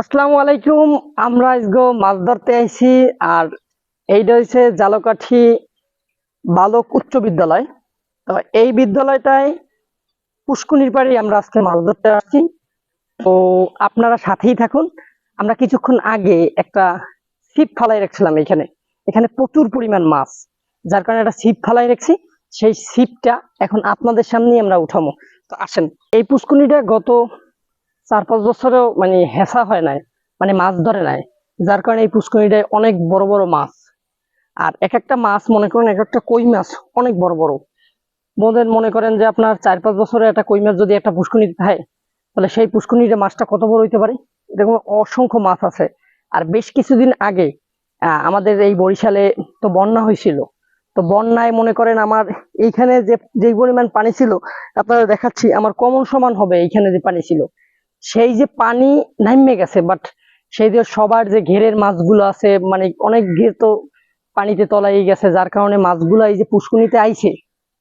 আসসালামু আলাইকুম, আমরা মাছ ধরতে আইছি, আর এইটা হচ্ছে জালকাঠি বালক উচ্চ বিদ্যালয়। তো এই বিদ্যালয়টায় পুষ্কুনির পাড়ে আমরা আজকে মাছ ধরতে আসছি। তো আপনারা সাথেই থাকুন। আমরা কিছুক্ষণ আগে একটা ছিপ ফালাই রাখছিলাম এখানে। এখানে প্রচুর পরিমাণ মাছ। যার কারণে একটা ছিপ ফালাই রাখছি। সেই ছিপটা এখন আপনাদের সামনেই আমরা উঠামো তো আসেন। এই পুষ্কুনিটা গত চার পাঁচ বছরেও মানে হেসা হয় নাই মানে মাছ ধরে নাই, যার কারণে এই পুষ্করিটায় অনেক বড় বড় মাছ। আর এক একটা মাছ মনে করেন এক একটা কই মাছ অনেক বড় বড়। বোধের মনে করেন যে আপনার চার পাঁচ বছরে একটা কই মাছ যদি একটা পুষ্করিতে থাকে তাহলে সেই পুষ্করিতে মাছটা কত বড় হইতে পারে? এরকম অসংখ্য মাছ আছে। আর বেশ কিছুদিন আগে আমাদের এই বরিশালে তো বন্যা হয়েছিল। তো বন্যায় মনে করেন আমার এইখানে যে যে পরিমাণ পানি ছিল আপনারা দেখাচ্ছি, আমার কমন সমান হবে এইখানে যে পানি ছিল। সেই যে পানি নামে গেছে বাট সেই যে সবার যে ঘেরের মাছগুলো আছে মানে অনেক ঘের তো পানিতে তলাই গেছে, যার কারণে মাছগুলো এই যে পুষ্কুনিতে আইছে,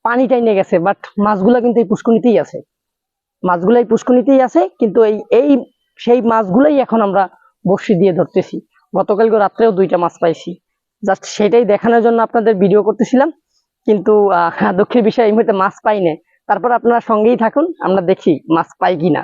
পানি নিয়ে গেছে বাট মাছগুলা কিন্তু এই পুষ্কুনিতেই আছে। মাছগুলো এই পুষ্কুনিতেই আছে, কিন্তু এই এই সেই মাছগুলাই এখন আমরা বড়শি দিয়ে ধরতেছি। গতকালকে রাত্রেও দুইটা মাছ পাইছি। জাস্ট সেটাই দেখানোর জন্য আপনাদের ভিডিও করতেছিলাম। কিন্তু আহ, দুঃখের বিষয় এই মুহূর্তে মাছ পাই না তারপর আপনারা সঙ্গেই থাকুন আমরা দেখি মাছ পাই কিনা।